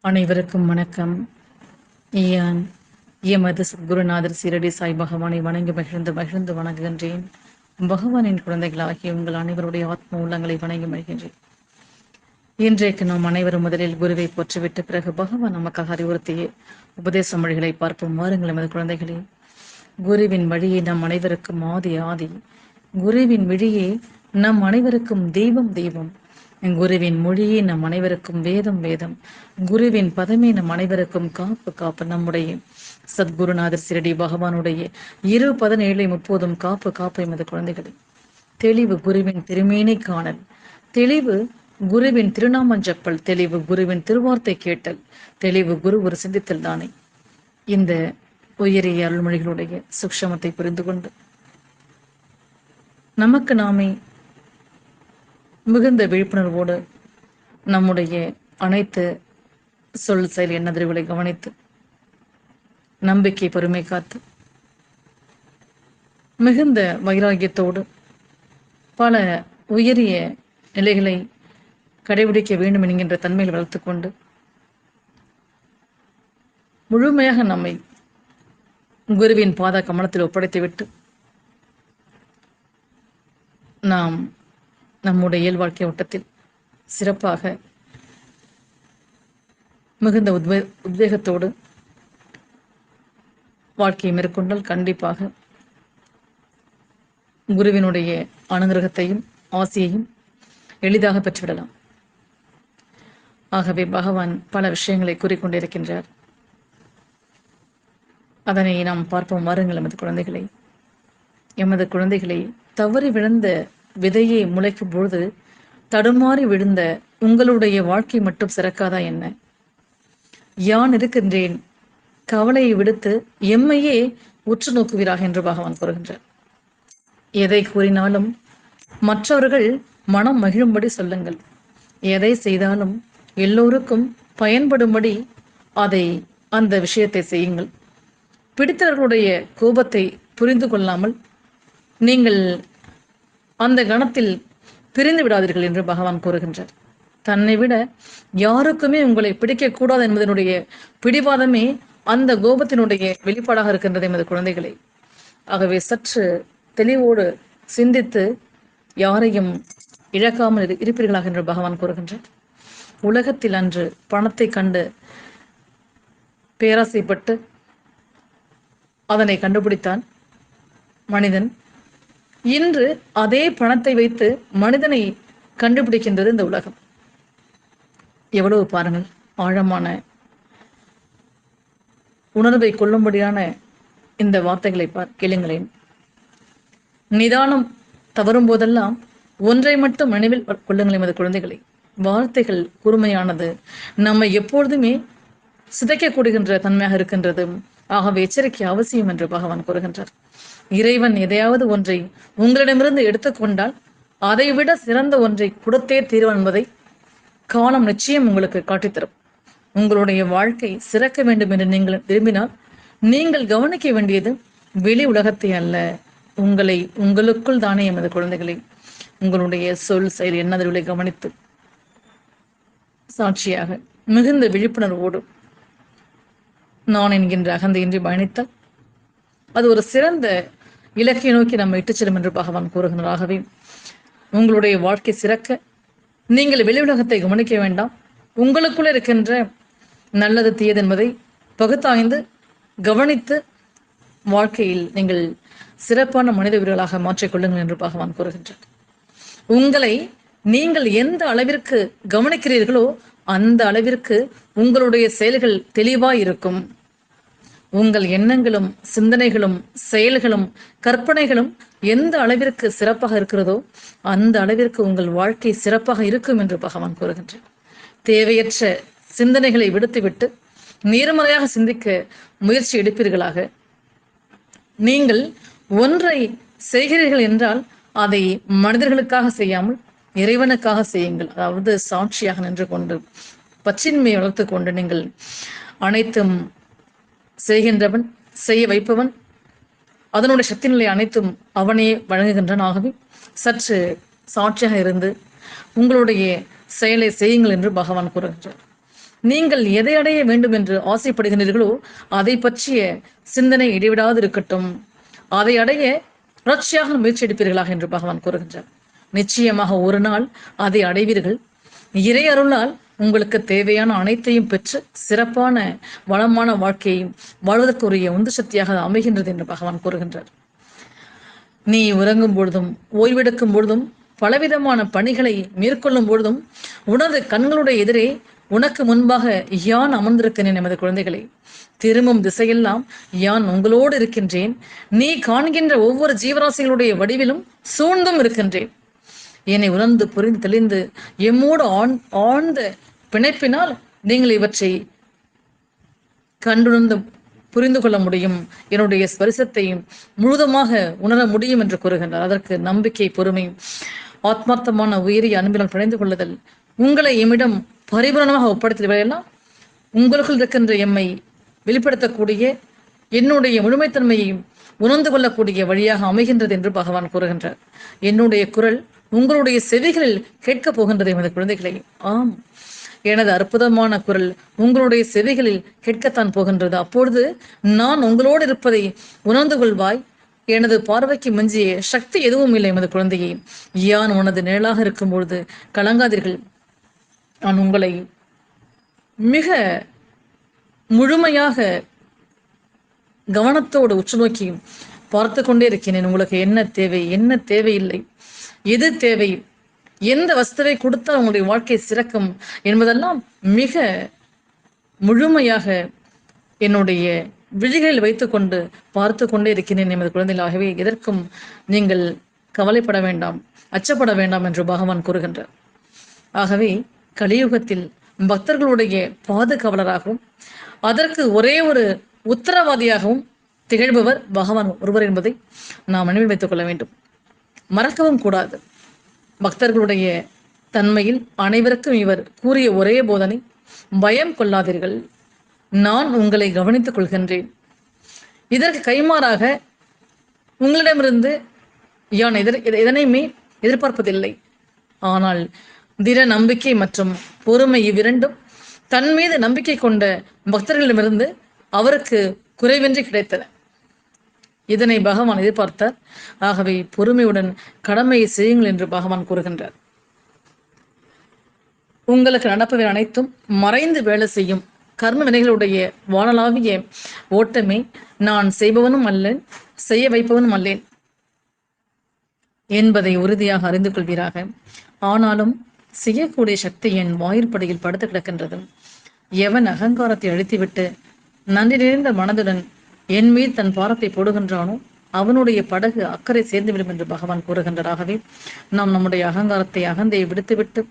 அனைவருக்கும் வணக்கம். யான் எமது குருநாதர் சீரடி சாய் பகவானை வணங்கி மகிழ்ந்து மகிழ்ந்து வணங்குகின்றேன். பகவானின் குழந்தைகளாகிய உங்கள் அனைவருடைய ஆத்ம உள்ளங்களை வணங்கி மகிழ்கின்றேன். இன்றைக்கு நாம் அனைவரும் முதலில் குருவை போற்றிவிட்டு பிறகு பகவான் நமக்காக அறிவுறுத்திய உபதேச மொழிகளை பார்ப்போம். வாருங்கள் எமது குழந்தைகளே. குருவின் வழியே நம் அனைவருக்கும் ஆதி ஆதி. குருவின் வழியே நம் அனைவருக்கும் தெய்வம் தெய்வம். குருவின் மொழியே நம் அனைவருக்கும் வேதம் வேதம். குருவின் பதமே நம் அனைவருக்கும் காப்பு காப்பு நம்முடைய. சத்குருநாதர் சிரடி பகவானுடைய. இரு பதினேழை முப்போதும் காப்பு காப்பு எமது குழந்தைகளே. தெளிவு குருவின் திருமேனை காணல். தெளிவு குருவின் திருநாமஞ்சப்பல் தெளிவு குருவின் திருவார்த்தை கேட்டல். தெளிவு குரு ஒரு சிந்தித்தல் தானே. இந்த உயரிய அருள்மொழிகளுடைய சுக்ஷமத்தை புரிந்து கொண்டு நமக்கு நாமே மிகுந்த விழிப்புணர்வோடு நம்முடைய அனைத்து சொல் செயல் எண்ணதிர்வுகளை கவனித்து நம்பிக்கை பொறுமை காத்து மிகுந்த வைராகியத்தோடு பல உயரிய நிலைகளை கடைபிடிக்க வேண்டும் என்கின்ற தன்மையில் வளர்த்துக்கொண்டு முழுமையாக நம்மை குருவின் பாத கமலத்தில் ஒப்படைத்துவிட்டு நாம் நம்முடைய இயல் வாழ்க்கை ஓட்டத்தில் சிறப்பாக மிகுந்த உத்வே உத்வேகத்தோடு வாழ்க்கையை மேற்கொண்டால் கண்டிப்பாக குருவினுடைய அனுகிரகத்தையும் ஆசையையும் எளிதாக பெற்றுவிடலாம். ஆகவே பகவான் பல விஷயங்களை கூறிக்கொண்டிருக்கின்றார். அதனை நாம் பார்ப்போம் வாருங்கள் எமது குழந்தைகளை. எமது குழந்தைகளை தவறி விழுந்த விதையை முளைக்கும் பொழுது தடுமாறி விழுந்த உங்களுடைய வாழ்க்கை மட்டும் சிறக்காதா என்ன? யான் இருக்கின்றேன்? கவலையை விடுத்து எம்மையே உற்று நோக்குவீராக என்று பகவான் கூறுகின்றார். எதை கூறினாலும் மற்றவர்கள் மனம் மகிழும்படி சொல்லுங்கள். எதை செய்தாலும் எல்லோருக்கும் பயன்படும்படி அதை அந்த விஷயத்தை செய்யுங்கள். பிடித்தவர்களுடைய கோபத்தை புரிந்து கொள்ளாமல் நீங்கள் அந்த கணத்தில் பிரிந்து விடாதீர்கள் என்று பகவான் கூறுகின்றார். தன்னை விட யாருக்குமே உங்களை பிடிக்கக்கூடாது என்பதனுடைய பிடிவாதமே அந்த கோபத்தினுடைய வெளிப்பாடாக இருக்கின்றது எமது குழந்தைகளை. ஆகவே சற்று தெளிவோடு சிந்தித்து யாரையும் இழக்காமல் இருப்பீர்களாக என்று பகவான் கூறுகின்றார். உலகத்தில் அன்று பணத்தை கண்டு பேராசைப்பட்டு அதனை கண்டுபிடித்தான். மனிதன் இன்று அதே பணத்தை வைத்து மனிதனை கண்டுபிடிக்கின்றது இந்த உலகம். எவ்வளவு பாருங்கள் ஆழமான உணர்வை கொள்ளும்படியான இந்த வார்த்தைகளை பார் கேளுங்களேன். நிதானம் தவறும் போதெல்லாம் ஒன்றை மட்டும் நினைவில் கொள்ளுங்கள் எமது குழந்தைகளை. வார்த்தைகள் கூர்மையானது. நம்மை எப்பொழுதுமே சிதைக்கக்கூடுகின்ற தன்மையாக இருக்கின்றது ஆகவே எச்சரிக்கை அவசியம் என்று பகவான் கூறுகின்றார். இறைவன் எதையாவது ஒன்றை உங்களிடமிருந்து எடுத்துக்கொண்டால் அதைவிட சிறந்த ஒன்றை கொடுத்தே தீர்வன் என்பதை காலம் நிச்சயம் உங்களுக்கு காட்டித்தரும். உங்களுடைய வாழ்க்கை சிறக்க வேண்டும் என்று நீங்கள் விரும்பினால் நீங்கள் கவனிக்க வேண்டியது வெளி உலகத்தை அல்ல உங்களை உங்களுக்குள் தானே எமது குழந்தைகளை. உங்களுடைய சொல் செயல் என்னதிர்வுகளை கவனித்து சாட்சியாக மிகுந்த விழிப்புணர்வோடு நான் என்கின்ற அகந்தையின்றி பயணித்தால். அது ஒரு சிறந்த இலக்கை நோக்கி நம்ம இட்டுச் செல்லும் என்று பகவான் கூறுகிறாராகவே உங்களுடைய வாழ்க்கை சிறக்க நீங்கள் வெளி உலகத்தை கவனிக்க வேண்டாம். உங்களுக்குள் இருக்கின்ற நல்லது தீயது என்பதை பகுத்தாய்ந்து கவனித்து வாழ்க்கையில் நீங்கள் சிறப்பான மனித வீரர்களாக மாற்றிக்கொள்ளுங்கள் என்று பகவான் கூறுகின்றார். உங்களை நீங்கள் எந்த அளவிற்கு கவனிக்கிறீர்களோ அந்த அளவிற்கு உங்களுடைய செயல்கள் தெளிவாய் இருக்கும் உங்கள் எண்ணங்களும் சிந்தனைகளும் செயல்களும் கற்பனைகளும் எந்த அளவிற்கு சிறப்பாக இருக்கிறதோ அந்த அளவிற்கு உங்கள் வாழ்க்கை சிறப்பாக இருக்கும் என்று பகவான் கூறுகின்றார். தேவையற்ற சிந்தனைகளை விடுத்துவிட்டு நேர்மறையாக சிந்திக்க முயற்சி எடுப்பீர்களாக. நீங்கள் ஒன்றை செய்கிறீர்கள் என்றால் அதை மனிதர்களுக்காக செய்யாமல் இறைவனுக்காக செய்யுங்கள். அதாவது சாட்சியாக நின்று கொண்டு பச்சின்மையை வளர்த்து கொண்டு நீங்கள் அனைத்தும் செய்கின்றவன் செய்ய வைப்பவன் அதனுடைய சக்தி நிலை அனைத்தும் அவனே வழங்குகின்றான் ஆகவே சற்று சாட்சியாக இருந்து உங்களுடைய செயலை செய்யுங்கள் என்று பகவான் கூறுகின்றார். நீங்கள் எதை அடைய வேண்டும் என்று ஆசைப்படுகின்றீர்களோ அதை பற்றிய சிந்தனை இடைவிடாது இருக்கட்டும். அதை அடைய புரட்சியாக முயற்சி எடுப்பீர்களாக என்று பகவான் கூறுகின்றார். நிச்சயமாக ஒரு நாள் அதை அடைவீர்கள். இறை அருளால் உங்களுக்கு தேவையான அனைத்தையும் பெற்று சிறப்பான வளமான வாழ்க்கையையும் வாழ்வதற்குரிய உந்து சக்தியாக அமைகின்றது என்று பகவான் கூறுகின்றார். நீ உறங்கும் பொழுதும் ஓய்வெடுக்கும் பொழுதும் பலவிதமான பணிகளை மேற்கொள்ளும் பொழுதும் உனது கண்களுடைய எதிரே உனக்கு முன்பாக யான் அமர்ந்திருக்கிறேன் எமது குழந்தைகளை. திரும்பும் திசையெல்லாம் யான் உங்களோடு இருக்கின்றேன். நீ காண்கின்ற ஒவ்வொரு ஜீவராசிகளுடைய வடிவிலும் சூழ்ந்தும் இருக்கின்றேன். என்னை உணர்ந்து புரிந்து தெளிந்து எம்மோடு ஆண் ஆழ்ந்த பிணைப்பினால் நீங்கள் இவற்றை கண்டுணர்ந்து புரிந்து கொள்ள முடியும். என்னுடைய ஸ்பரிசத்தையும் முழுதுமாக உணர முடியும் என்று கூறுகின்றார். அதற்கு நம்பிக்கை பொறுமை ஆத்மார்த்தமான உயிரிய அன்பினால் பிணைந்து கொள்ளுதல் உங்களை எம்மிடம் பரிபூரணமாக ஒப்படைத்தவையெல்லாம் உங்களுக்குள் இருக்கின்ற எம்மை வெளிப்படுத்தக்கூடிய என்னுடைய முழுமைத்தன்மையையும் உணர்ந்து கொள்ளக்கூடிய வழியாக அமைகின்றது என்று பகவான் கூறுகின்றார். என்னுடைய குரல் உங்களுடைய செவிகளில் கேட்கப் போகின்றது எமது குழந்தைகளை. ஆம். எனது அற்புதமான குரல் உங்களுடைய செவிகளில் கேட்கத்தான் போகின்றது. அப்பொழுது நான் உங்களோடு இருப்பதை உணர்ந்து கொள்வாய். எனது பார்வைக்கு மிஞ்சிய சக்தி எதுவும் இல்லை எமது குழந்தையை. யான் உனது நிழலாக இருக்கும் பொழுது கலங்காதீர்கள். நான் உங்களை மிக முழுமையாக கவனத்தோடு உற்று நோக்கி பார்த்து கொண்டே இருக்கிறேன் உங்களுக்கு என்ன தேவை? என்ன தேவையில்லை? எது தேவை? எந்த வஸ்துவை கொடுத்தால் உங்களுடைய வாழ்க்கை சிறக்கும் என்பதெல்லாம் மிக முழுமையாக என்னுடைய விழிகளில் வைத்துக்கொண்டு பார்த்து கொண்டே இருக்கிறேன் எமது குழந்தைகள் ஆகவே எதற்கும் நீங்கள் கவலைப்பட வேண்டாம் அச்சப்பட வேண்டாம் என்று பகவான் கூறுகின்றார். ஆகவே கலியுகத்தில் பக்தர்களுடைய பாதுகாவலராகவும் அதற்கு ஒரே ஒரு உத்தரவாதியாகவும் திகழ்பவர் பகவான் ஒருவர் என்பதை நாம் நினைவில் வைத்துக் கொள்ள வேண்டும். மறக்கவும் கூடாது. பக்தர்களுடைய தன்மையில் அனைவருக்கும் இவர் கூறிய ஒரே போதனை பயம் கொள்ளாதீர்கள். நான் உங்களை கவனித்துக் கொள்கின்றேன். இதற்கு கைமாறாக உங்களிடமிருந்து யான் எதிர் எதனையுமே எதிர்பார்ப்பதில்லை. ஆனால் திட நம்பிக்கை மற்றும் பொறுமை இவ்விரண்டும் தன் மீது நம்பிக்கை கொண்ட பக்தர்களிடமிருந்து அவருக்கு குறைவின்றி கிடைத்தன. இதனை பகவான் எதிர்பார்த்தார். ஆகவே பொறுமையுடன் கடமையை செய்யுங்கள் என்று பகவான் கூறுகின்றார். உங்களுக்கு நடப்பவை அனைத்தும் மறைந்து வேலை செய்யும் கர்ம வினைகளுடைய வானலாவிய ஓட்டமே நான் செய்பவனும் அல்லேன் செய்ய வைப்பவனும் அல்லேன் என்பதை உறுதியாக அறிந்து கொள்வீராக. ஆனாலும் செய்யக்கூடிய சக்தி என் வாயிற்படையில் படுத்து கிடக்கின்றது. எவன் அகங்காரத்தை அழித்துவிட்டு நன்றி நிறைந்த மனதுடன் என் மீது தன் பாரத்தை போடுகின்றானோ அவனுடைய படகு அக்கறை சேர்ந்துவிடும் என்று பகவான் கூறுகின்றாராகவே நாம் நம்முடைய அகங்காரத்தை அகந்தையை விடுத்துவிட்டு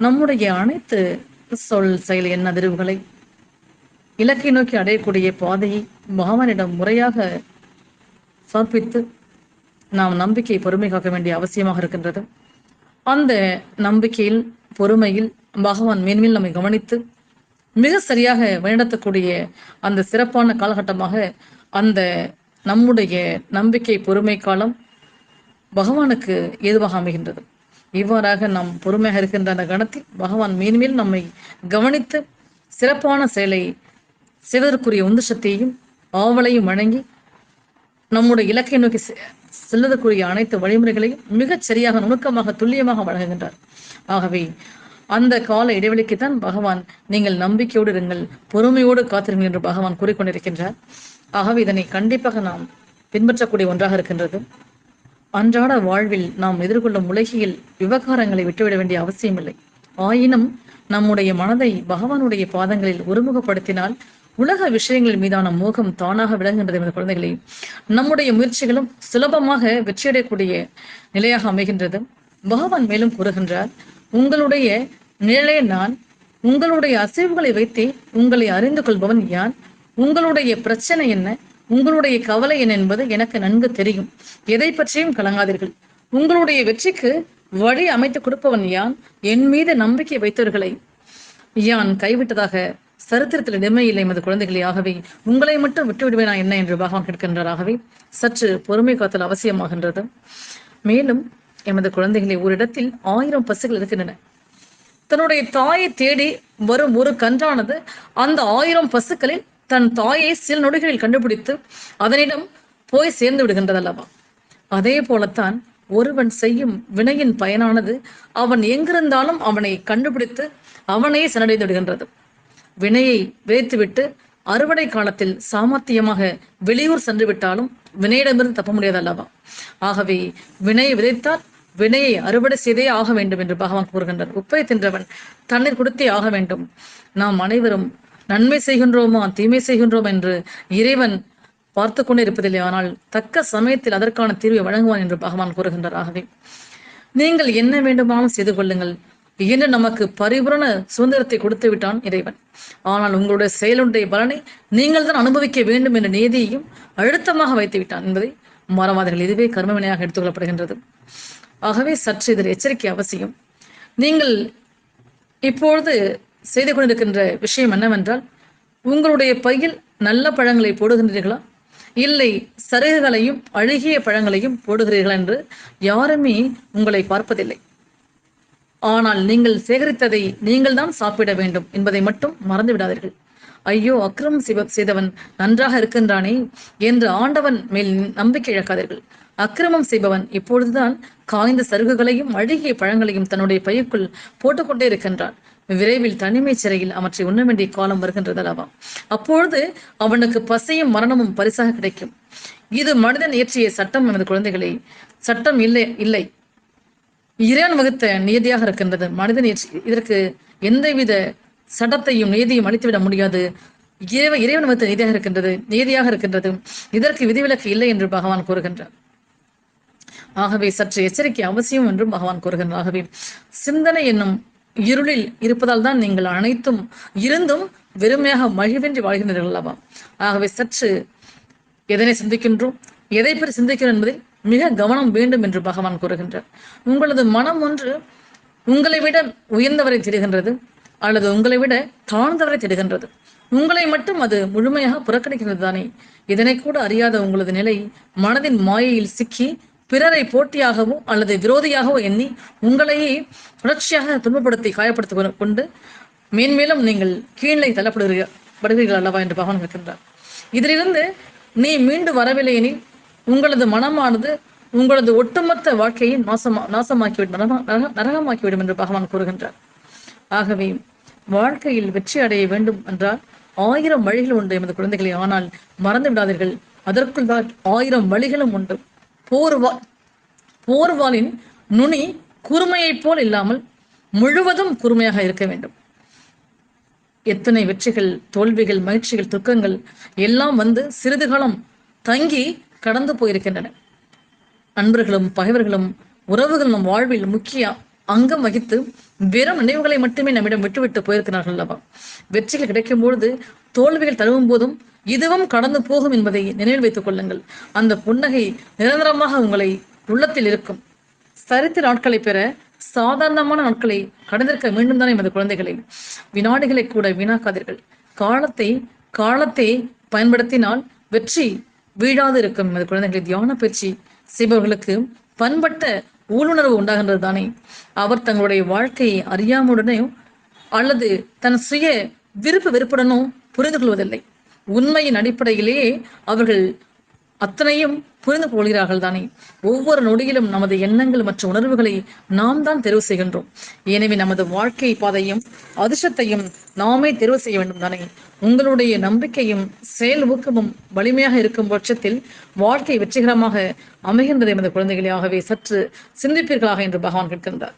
நம்முடைய அனைத்து சொல் செயல் எண்ண அதிர்வுகளை இலக்கை நோக்கி அடையக்கூடிய பாதையை பகவானிடம் முறையாக சமர்ப்பித்து நாம் நம்பிக்கை பொறுமை காக்க வேண்டிய அவசியமாக இருக்கின்றது. அந்த நம்பிக்கையில் பொறுமையில் பகவான் மேன்மேல் நம்மை கவனித்து மிக சரியாக வழிநடத்தக்கூடிய அந்த சிறப்பான காலகட்டமாக அந்த நம்முடைய நம்பிக்கை பொறுமை காலம் பகவானுக்கு ஏதுவாக அமைகின்றது. இவ்வாறாக நாம் பொறுமையாக இருக்கின்ற அந்த கணத்தில் பகவான் மேன்மேல் நம்மை கவனித்து சிறப்பான செயலை செய்வதற்குரிய உந்து சக்தியையும் ஆவலையும் வழங்கி நம்முடைய இலக்கை நோக்கி செ- செல்வதற்குரிய அனைத்து வழிமுறைகளையும் மிகச் சரியாக நுணுக்கமாக துல்லியமாக வழங்குகின்றார். ஆகவே அந்த கால இடைவெளிக்கு தான் பகவான் நீங்கள் நம்பிக்கையோடு இருங்கள் பொறுமையோடு காத்திருங்கள் என்று பகவான் கூறிக்கொண்டிருக்கின்றார். ஆகவே இதனை கண்டிப்பாக நாம் பின்பற்றக்கூடிய ஒன்றாக இருக்கின்றது. அன்றாட வாழ்வில் நாம் எதிர்கொள்ளும் உலகியல் விவகாரங்களை விட்டுவிட வேண்டிய அவசியமில்லை. ஆயினும் நம்முடைய மனதை பகவானுடைய பாதங்களில் ஒருமுகப்படுத்தினால் உலக விஷயங்கள் மீதான மோகம் தானாக விளங்குகின்றது என்ற குழந்தைகளை. நம்முடைய முயற்சிகளும் சுலபமாக வெற்றியடையக்கூடிய நிலையாக அமைகின்றது. பகவான் மேலும் கூறுகின்றார் உங்களுடைய நிழலே நான் உங்களுடைய அசைவுகளை வைத்தே உங்களை அறிந்து கொள்பவன் யான்? உங்களுடைய பிரச்சனை என்ன? உங்களுடைய கவலை என்ன என்பது எனக்கு நன்கு தெரியும். எதை பற்றியும் கலங்காதீர்கள். உங்களுடைய வெற்றிக்கு வழி அமைத்து கொடுப்பவன் யான்? என் மீது நம்பிக்கை வைத்தவர்களை யான் கைவிட்டதாக சரித்திரத்தில் இடமே இல்லை எமது குழந்தைகளே. ஆகவே உங்களை மட்டும் விட்டு விடுவேனா என்ன? என்று பகவான் கேட்கின்றார். ஆகவே சற்று பொறுமை காத்தல் அவசியமாகின்றது. மேலும் எமது குழந்தைகளை ஒரு இடத்தில் ஆயிரம் பசுகள் இருக்கின்றன. தன்னுடைய தாயை தேடி வரும் ஒரு கன்றானது அந்த ஆயிரம் பசுக்களில் தன் தாயை சில நொடிகளில் கண்டுபிடித்து அதனிடம் போய் சேர்ந்து விடுகின்றது அல்லவா அதே போலத்தான் ஒருவன் செய்யும் வினையின் பயனானது அவன் எங்கிருந்தாலும் அவனை கண்டுபிடித்து அவனையே சென்றடைந்து விடுகின்றது. வினையை விதைத்துவிட்டு அறுவடை காலத்தில் சாமர்த்தியமாக வெளியூர் சென்று விட்டாலும் வினையிடமிருந்து தப்ப முடியாது அல்லவா ஆகவே வினையை விதைத்தால் வினையை அறுவடை செய்தே ஆக வேண்டும் என்று பகவான் கூறுகின்றார். உப்பை தின்றவன் தண்ணீர் கொடுத்தே ஆக வேண்டும். நாம் அனைவரும் நன்மை செய்கின்றோமா தீமை செய்கின்றோம் என்று இறைவன் பார்த்து கொண்டே இருப்பதில்லை ஆனால் தக்க சமயத்தில் அதற்கான தீர்வை வழங்குவான் என்று பகவான் கூறுகின்றார். ஆகவே நீங்கள் என்ன வேண்டுமானாலும் செய்து கொள்ளுங்கள். என்று நமக்கு பரிபூரண சுதந்திரத்தை கொடுத்து விட்டான் இறைவன். ஆனால் உங்களுடைய செயலுடைய பலனை நீங்கள் தான் அனுபவிக்க வேண்டும் என்ற நீதியையும் அழுத்தமாக வைத்து விட்டான் என்பதை மறவாதீர்கள். இதுவே கர்மவினையாக எடுத்துக்கொள்ளப்படுகின்றது ஆகவே சற்று இதில் எச்சரிக்கை அவசியம். நீங்கள் இப்பொழுது செய்து கொண்டிருக்கின்ற விஷயம் என்னவென்றால் உங்களுடைய பையில் நல்ல பழங்களை போடுகின்றீர்களா? இல்லை சருகுகளையும் அழுகிய பழங்களையும் போடுகிறீர்களா என்று யாருமே உங்களை பார்ப்பதில்லை. ஆனால் நீங்கள் சேகரித்ததை நீங்கள் தான் சாப்பிட வேண்டும் என்பதை மட்டும் மறந்து விடாதீர்கள். ஐயோ அக்கிரமம் செய்தவன் நன்றாக இருக்கின்றானே என்று ஆண்டவன் மேல் நம்பிக்கை இழக்காதீர்கள். அக்கிரமம் செய்பவன் இப்பொழுதுதான் காய்ந்த சருகுகளையும் அழுகிய பழங்களையும் தன்னுடைய பையுக்குள் போட்டுக்கொண்டே இருக்கின்றான். விரைவில் தனிமை சிறையில் அவற்றை உண்ண வேண்டிய காலம் வருகின்றது அல்லவா அப்பொழுது அவனுக்கு பசியும் மரணமும் பரிசாக கிடைக்கும். இது மனிதன் இயற்றிய சட்டம் எனது குழந்தைகளை. சட்டம் இல்லை இல்லை. இறைவன் வகுத்த நியதியாக இருக்கின்றது. மனிதன் இயற்றி- இதற்கு எந்தவித சட்டத்தையும் நீதியும் அளித்துவிட முடியாது. இறைவன் இறைவன் வகுத்த நீதியாக இருக்கின்றது நீதியாக இருக்கின்றது. இதற்கு விதிவிலக்கு இல்லை என்று பகவான் கூறுகின்றார். ஆகவே சற்று எச்சரிக்கை அவசியம் என்றும் பகவான் கூறுகிறார். ஆகவே சிந்தனை என்னும் இருளில் இருப்பதால் தான் நீங்கள் அனைத்தும் இருந்தும் வெறுமையாக மகிழ்வின்றி வாழ்கின்றீர்கள் அல்லவா ஆகவே சற்று எதனை சிந்திக்கின்றோம்? எதை பற்றி சிந்திக்கிறோம் என்பதில் மிக கவனம் வேண்டும் என்று பகவான் கூறுகின்றார். உங்களது மனம் ஒன்று உங்களை விட உயர்ந்தவரை தேடுகின்றது அல்லது உங்களை விட தாழ்ந்தவரை தெரிகின்றது உங்களை மட்டும் அது முழுமையாக புறக்கணிக்கிறது தானே. இதனை கூட அறியாத உங்களது நிலை மனதின் மாயையில் சிக்கி பிறரை போட்டியாகவோ அல்லது விரோதியாகவோ எண்ணி உங்களையே தொடர்ச்சியாக துன்பப்படுத்தி காயப்படுத்தி கொண்டு மேன்மேலும் நீங்கள் கீழே தள்ளப்படுகிறீர்கள் படுகிறீர்கள் அல்லவா என்று பகவான் கேட்கின்றார். இதிலிருந்து நீ மீண்டு வரவில்லை எனில் உங்களது மனமானது உங்களது ஒட்டுமொத்த வாழ்க்கையை நாசமா நாசமாக்கிவிடும் நரக- நரகமாக்கிவிடும் என்று பகவான் கூறுகின்றார். ஆகவே வாழ்க்கையில் வெற்றி அடைய வேண்டும் என்றால் ஆயிரம் வழிகள் உண்டு எமது குழந்தைகளை. ஆனால் மறந்து விடாதீர்கள். அதற்குள் தான் ஆயிரம் வழிகளும் உண்டு. போர்வா போர்வாளின் நுனி குறுமையைப் போல் இல்லாமல் முழுவதும் குறுமையாக இருக்க வேண்டும். எத்தனை வெற்றிகள் தோல்விகள் மகிழ்ச்சிகள் துக்கங்கள் எல்லாம் வந்து சிறிது காலம் தங்கி கடந்து போயிருக்கின்றன. நண்பர்களும் பகைவர்களும் உறவுகள் நம் வாழ்வில் முக்கிய அங்கம் வகித்து வெறும் நினைவுகளை மட்டுமே நம்மிடம் விட்டுவிட்டு போயிருக்கிறார்கள் அல்லவா? வெற்றிகள் கிடைக்கும் பொழுது தோல்விகள் தழுவும் போதும் இதுவும் கடந்து போகும் என்பதை நினைவில் வைத்துக் கொள்ளுங்கள். அந்த புன்னகை நிரந்தரமாக உங்களை உள்ளத்தில் இருக்கும். சரித்திர நாட்களை பெற சாதாரணமான நாட்களை கடந்திருக்க வேண்டும் தானே எமது குழந்தைகளை? வினாடிகளை கூட வீணாக்காதீர்கள். காலத்தை காலத்தை பயன்படுத்தினால் வெற்றி வீழாது இருக்கும் எமது குழந்தைகளை. தியான பயிற்சி செய்பவர்களுக்கு பண்பட்ட ஊழுணர்வு உண்டாகின்றது தானே? அவர் தங்களுடைய வாழ்க்கையை அறியாமலுடனே அல்லது தன் சுய விருப்ப வெறுப்புடனோ புரிந்து கொள்வதில்லை. உண்மையின் அடிப்படையிலேயே அவர்கள் அத்தனையும் புரிந்து கொள்கிறார்கள் தானே ஒவ்வொரு நொடியிலும் நமது எண்ணங்கள் மற்றும் உணர்வுகளை நாம் தான் தெரிவு செய்கின்றோம். எனவே நமது வாழ்க்கை பாதையும் அதிர்ஷ்டத்தையும் நாமே தெரிவு செய்ய வேண்டும் தானே உங்களுடைய நம்பிக்கையும் செயல் ஊக்கமும் வலிமையாக இருக்கும் பட்சத்தில் வாழ்க்கை வெற்றிகரமாக அமைகின்றது எமது குழந்தைகளாகவே சற்று சிந்திப்பீர்களாக என்று பகவான் கேட்கின்றார்.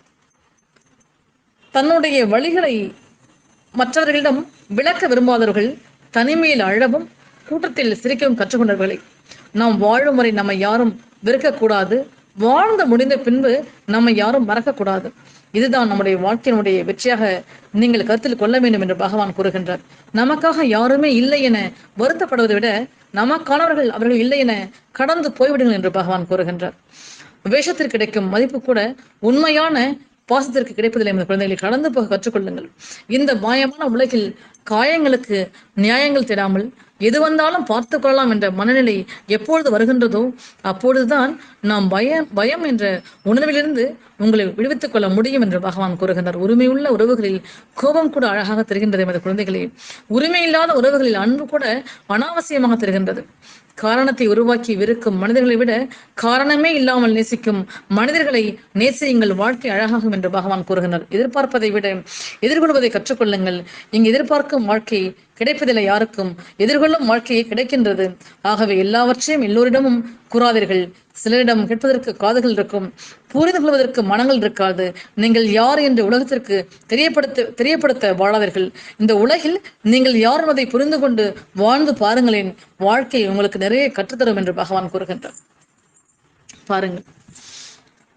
தன்னுடைய வழிகளை மற்றவர்களிடம் விளக்க விரும்பாதவர்கள் தனிமையில் அழவும் கூட்டத்தில் சிரிக்கவும் கற்றுக்கொண்டவர்களை. நாம் வாழும் வரை நம்ம யாரும் வெறுக்கக்கூடாது. வாழ்ந்து முடிந்த பின்பு நம்மை யாரும் மறக்கக்கூடாது. இதுதான் நம்முடைய வாழ்க்கையினுடைய வெற்றியாக நீங்கள் கருத்தில் கொள்ள வேண்டும் என்று பகவான் கூறுகின்றார். நமக்காக யாருமே இல்லை என வருத்தப்படுவதை விட நமக்கானவர்கள் அவர்கள் இல்லை என கடந்து போய்விடுங்கள் என்று பகவான் கூறுகின்றார். வேஷத்திற்கு கிடைக்கும் மதிப்பு கூட உண்மையான பாசத்திற்கு கிடைப்பதில்லை என்ற குழந்தைகளை கடந்து போக கற்றுக்கொள்ளுங்கள். இந்த மாயமான உலகில் காயங்களுக்கு நியாயங்கள் தேடாமல் எது வந்தாலும் பார்த்து கொள்ளலாம் என்ற மனநிலை எப்பொழுது வருகின்றதோ அப்பொழுதுதான் நாம் பயம் பயம் என்ற உணர்விலிருந்து உங்களை விடுவித்துக் கொள்ள முடியும் என்று பகவான் கூறுகின்றார். உரிமையுள்ள உறவுகளில் கோபம் கூட அழகாக தெரிகின்றது எமது குழந்தைகளே. உரிமையில்லாத உறவுகளில் அன்பு கூட அனாவசியமாக தெரிகின்றது. காரணத்தை உருவாக்கி விருக்கும் மனிதர்களை விட காரணமே இல்லாமல் நேசிக்கும் மனிதர்களை நேசியுங்கள் வாழ்க்கை அழகாகும் என்று பகவான் கூறுகிறார் எதிர்பார்ப்பதை விட எதிர்கொள்வதை கற்றுக்கொள்ளுங்கள். இங்கு எதிர்பார்க்கும் வாழ்க்கை கிடைப்பதில்லை யாருக்கும். எதிர்கொள்ளும் வாழ்க்கையை கிடைக்கின்றது. ஆகவே எல்லாவற்றையும் எல்லோரிடமும் கூறாதீர்கள். சிலரிடம் கேட்பதற்கு காதுகள் இருக்கும் புரிந்து கொள்வதற்கு மனங்கள் இருக்காது. நீங்கள் யார் என்று உலகத்திற்கு தெரியப்படுத்த தெரியப்படுத்த வாழாதீர்கள். இந்த உலகில் நீங்கள் யார் என்பதை புரிந்து கொண்டு வாழ்ந்து பாருங்களேன். வாழ்க்கை உங்களுக்கு நிறைய கற்றுத்தரும் என்று பகவான் கூறுகின்றார். பாருங்கள்.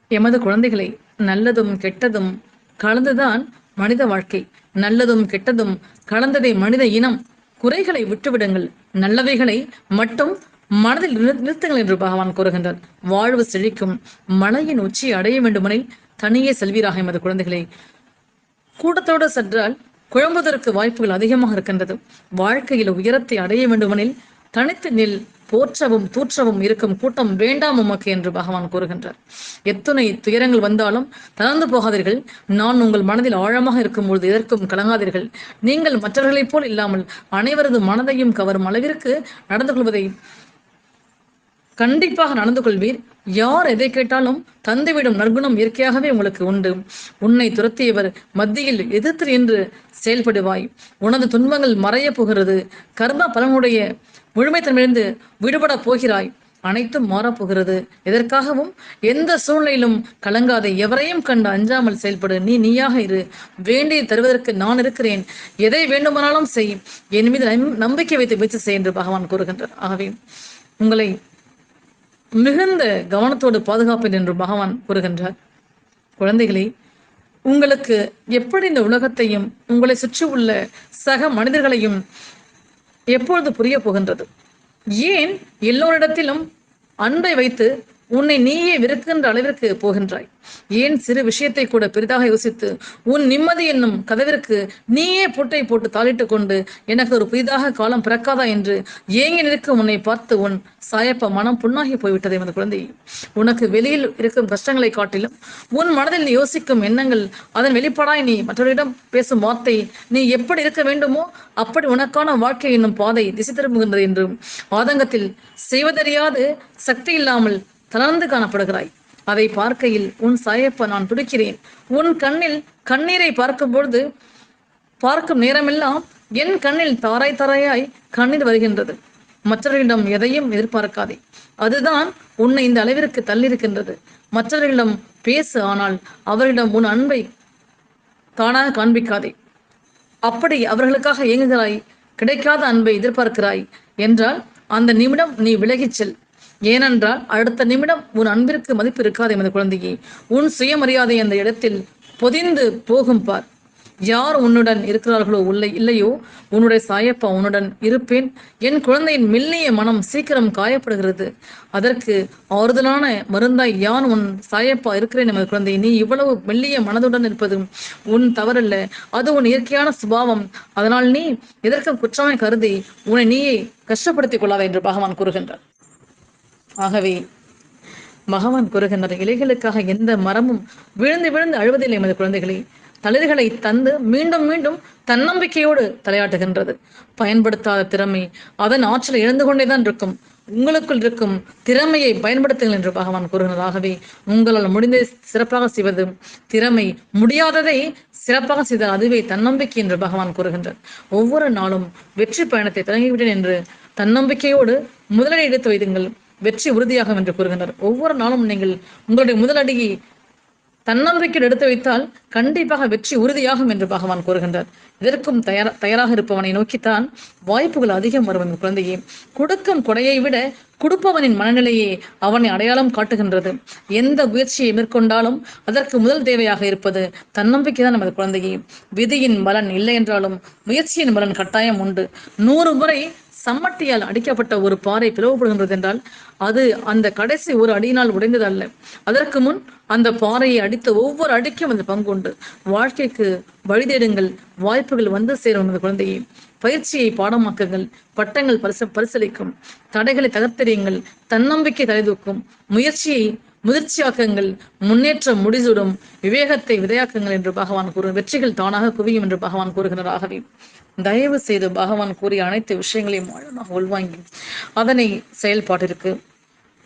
எமது குழந்தைகளை நல்லதும் கெட்டதும் கலந்துதான் மனித வாழ்க்கை. நல்லதும் கெட்டதும் கலந்ததை மனித இனம். குறைகளை விட்டுவிடுங்கள். நல்லவைகளை மட்டும் மனதில் நிறு- நிறுத்துங்கள் என்று பகவான் கூறுகின்றார். வாழ்வு செழிக்கும் மலையின் உச்சி அடைய வேண்டுமெனில் தனியே செல்வீராக எமது குழந்தைகளை. கூட்டத்தோடு சென்றால் குழம்புவதற்கு வாய்ப்புகள் அதிகமாக இருக்கின்றது. வாழ்க்கையில் உயரத்தை அடைய வேண்டுமெனில் தனித்து நில் போற்றவும் தூற்றவும் இருக்கும் கூட்டம் வேண்டாம் உமக்கு என்று பகவான் கூறுகின்றார். எத்தனை துயரங்கள் வந்தாலும் தளர்ந்து போகாதீர்கள். நான் உங்கள் மனதில் ஆழமாக இருக்கும் பொழுது எதற்கும் கலங்காதீர்கள். நீங்கள் மற்றவர்களைப் போல் இல்லாமல் அனைவரது மனதையும் கவரும் அளவிற்கு நடந்து கொள்வதை கண்டிப்பாக நடந்து கொள்வீர் யார் எதை கேட்டாலும் தந்துவிடும் நற்குணம் இயற்கையாகவே உங்களுக்கு உண்டு. உன்னை துரத்தியவர் மத்தியில் எதிர்த்து என்று செயல்படுவாய். உனது துன்பங்கள் மறையப் போகிறது. கர்ம பலனுடைய முழுமைத்தன்மையிலிருந்து விடுபட போகிறாய். அனைத்தும் மாறப்போகிறது எதற்காகவும் எந்த சூழ்நிலையிலும் கலங்காத. எவரையும் கண்டு அஞ்சாமல் செயல்படு. நீ நீயாக இரு. வேண்டி தருவதற்கு நான் இருக்கிறேன். எதை வேண்டுமானாலும் செய். என் மீது நம்- நம்பிக்கை வைத்து முயற்சி செய் என்று பகவான் கூறுகின்றார். ஆகவே உங்களை மிகுந்த கவனத்தோடு பாதுகாப்பேன் என்று பகவான் கூறுகின்றார். குழந்தைகளே உங்களுக்கு எப்படி இந்த உலகத்தையும் உங்களை சுற்றி உள்ள சக மனிதர்களையும் எப்பொழுது புரிய போகின்றது? ஏன் எல்லோரிடத்திலும் அன்பை வைத்து உன்னை நீயே விருக்குகின்ற அளவிற்கு போகின்றாய். ஏன் சிறு விஷயத்தை கூட பெரிதாக யோசித்து உன் நிம்மதி என்னும் கதவிற்கு நீயே பூட்டை போட்டு தாளிட்டுக் கொண்டு எனக்கு ஒரு புதிதாக காலம் பிறக்காதா என்று ஏங்கி நிற்கும் உன்னை பார்த்து உன் சாயப்ப மனம் புண்ணாகி போய்விட்டது எமது குழந்தை. உனக்கு வெளியில் இருக்கும் கஷ்டங்களை காட்டிலும் உன் மனதில் நீ யோசிக்கும் எண்ணங்கள் அதன் வெளிப்பாடாய் நீ மற்றவரிடம் பேசும் வார்த்தை நீ எப்படி இருக்க வேண்டுமோ அப்படி உனக்கான வாழ்க்கை என்னும் பாதை திசை திரும்புகின்றது என்று ஆதங்கத்தில் செய்வதறியாது சக்தி இல்லாமல் தளர்ந்து காணப்படுகிறாய். அதை பார்க்கையில் உன் சாயப்ப நான் துடிக்கிறேன். உன் கண்ணில் கண்ணீரை பார்க்கும் பொழுது பார்க்கும் நேரமெல்லாம் என் கண்ணில் தாராய் தாராயாய் கண்ணீர் வருகின்றது. மற்றவர்களிடம் எதையும் எதிர்பார்க்காதே. அதுதான் உன்னை இந்த அளவிற்கு தள்ளியிருக்கின்றது. மற்றவர்களிடம் பேசு ஆனால் அவர்களிடம் உன் அன்பை தானாக காண்பிக்காதே. அப்படி அவர்களுக்காக இயங்குகிறாய் கிடைக்காத அன்பை எதிர்பார்க்கிறாய். என்றால் அந்த நிமிடம் நீ விலகிச் செல். ஏனென்றால் அடுத்த நிமிடம் உன் அன்பிற்கு மதிப்பு இருக்காது எமது குழந்தையே. உன் சுயமரியாதை அந்த இடத்தில் பொதிந்து போகும் பார். யார் உன்னுடன் இருக்கிறார்களோ உள்ள இல்லையோ உன்னுடைய சாயப்பா உன்னுடன் இருப்பேன். என் குழந்தையின் மெல்லிய மனம் சீக்கிரம் காயப்படுகிறது. அதற்கு ஆறுதலான மருந்தாய் யான் உன் சாயப்பா இருக்கிறேன் நமது குழந்தை நீ இவ்வளவு மெல்லிய மனதுடன் இருப்பது உன் தவறல்ல. அது உன் இயற்கையான சுபாவம். அதனால் நீ எதற்கும் குற்றமாய் கருதி உன்னை நீயே கஷ்டப்படுத்திக் கொள்ளாதே என்று பகவான் கூறுகின்றார். ஆகவே பகவான் கூறுகின்ற இலைகளுக்காக எந்த மரமும் விழுந்து விழுந்து அழுவதில்லை எமது குழந்தைகளே. தளிர்களை தந்து மீண்டும் மீண்டும் தன்னம்பிக்கையோடு தலையாட்டுகின்றது. பயன்படுத்தாத திறமை அதன் ஆற்றல் இழந்து கொண்டேதான் இருக்கும். உங்களுக்குள் இருக்கும் திறமையை பயன்படுத்துங்கள் என்று பகவான் கூறுகிறதாகவே உங்களால் முடிந்ததை சிறப்பாக செய்வது திறமை முடியாததை சிறப்பாக செய்தால் அதுவே தன்னம்பிக்கை என்று பகவான் கூறுகின்றார். ஒவ்வொரு நாளும் வெற்றி பயணத்தை தொடங்கிவிட்டேன் என்று தன்னம்பிக்கையோடு முதலடி எடுத்து வைத்துங்கள். வெற்றி உறுதியாகும் என்று கூறுகின்றார் ஒவ்வொரு நாளும் நீங்கள் உங்களுடைய முதலடியை தன்னம்பிக்கையில் எடுத்து வைத்தால் கண்டிப்பாக வெற்றி உறுதியாகும் என்று பகவான் கூறுகின்றார். இதற்கும் தயார் தயாராக இருப்பவனை நோக்கித்தான் வாய்ப்புகள் அதிகம் வரும் என் குழந்தையே. கொடுக்கும் கொடையை விட கொடுப்பவனின் மனநிலையே அவனை அடையாளம் காட்டுகின்றது. எந்த முயற்சியை மேற்கொண்டாலும் அதற்கு முதல் தேவையாக இருப்பது தன்னம்பிக்கை தான் நமது குழந்தையே. விதியின் பலன் இல்லை என்றாலும் முயற்சியின் பலன் கட்டாயம் உண்டு. நூறு முறை சம்மட்டியால் அடிக்கப்பட்ட ஒரு பாறை பிளவுபடுகின்றது என்றால் அது அந்த கடைசி ஒரு அடியினால் உடைந்தது அல்ல அதற்கு முன் அந்த பாறையை அடித்த ஒவ்வொரு அடிக்கும் அந்த பங்குண்டு வாழ்க்கைக்கு வழிதேடுங்கள் வாய்ப்புகள் வந்து சேரும் அந்த குழந்தையை. பயிற்சியை பாடமாக்குங்கள் பட்டங்கள் பரிசு பரிசளிக்கும். தடைகளை தகர்த்தெறியுங்கள் தன்னம்பிக்கை தலைதூக்கும். முயற்சியை முதிர்ச்சியாக்குங்கள் முன்னேற்றம் முடிசூடும். விவேகத்தை விதையாக்குங்கள் என்று பகவான் கூறு வெற்றிகள் தானாக குவியும் என்று பகவான் கூறுகிறார் ஆகவே தயவு செய்து பகவான் கூறிய அனைத்து விஷயங்களையும் ஆழமாக உள்வாங்கி அதனை செயல்பாட்டிற்கு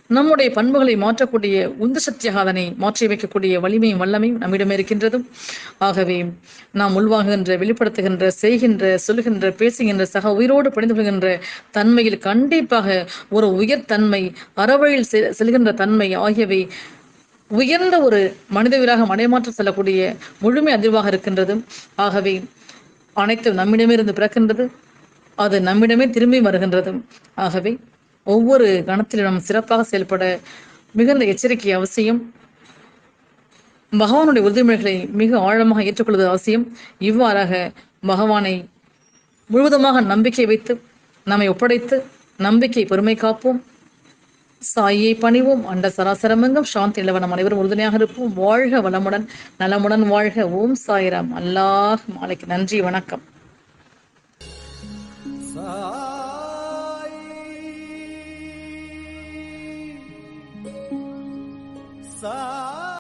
நம்முடைய பண்புகளை மாற்றக்கூடிய உந்து சக்தியாக அதனை மாற்றி வைக்கக்கூடிய வலிமையும் வல்லமையும் நம்மிடம் இருக்கின்றதும். ஆகவே நாம் உள்வாங்குகின்ற வெளிப்படுத்துகின்ற செய்கின்ற சொல்லுகின்ற பேசுகின்ற சக உயிரோடு பணிந்து கொள்கின்ற தன்மையில் கண்டிப்பாக ஒரு உயர் தன்மை அறவழியில் செ- செல்கின்ற தன்மை ஆகியவை உயர்ந்த ஒரு மனிதவீராக மடைமாற்றம் செல்லக்கூடிய முழுமை அதிர்வாக இருக்கின்றது ஆகவே அனைத்தும் நம்மிடமிருந்து பிறக்கின்றது அது நம்மிடமே திரும்பி வருகின்றது. ஆகவே ஒவ்வொரு கணத்திலும் நாம் சிறப்பாக செயல்பட மிகுந்த எச்சரிக்கை அவசியம். பகவானுடைய உறுதிமொழிகளை மிக ஆழமாக ஏற்றுக்கொள்வது அவசியம். இவ்வாறாக பகவானை முழுவதுமாக நம்பிக்கை வைத்து நம்மை ஒப்படைத்து நம்பிக்கை பெருமை காப்போம். சாயை பணிவோம். அண்ட சராசரமெங்கும் சாந்தி நிலவனம். அனைவரும் உறுதுணையாக இருப்போம். வாழ்க வளமுடன் நலமுடன் வாழ்க. ஓம் சாய்ராம். அல்லாஹ் மாலைக்கு நன்றி வணக்கம்.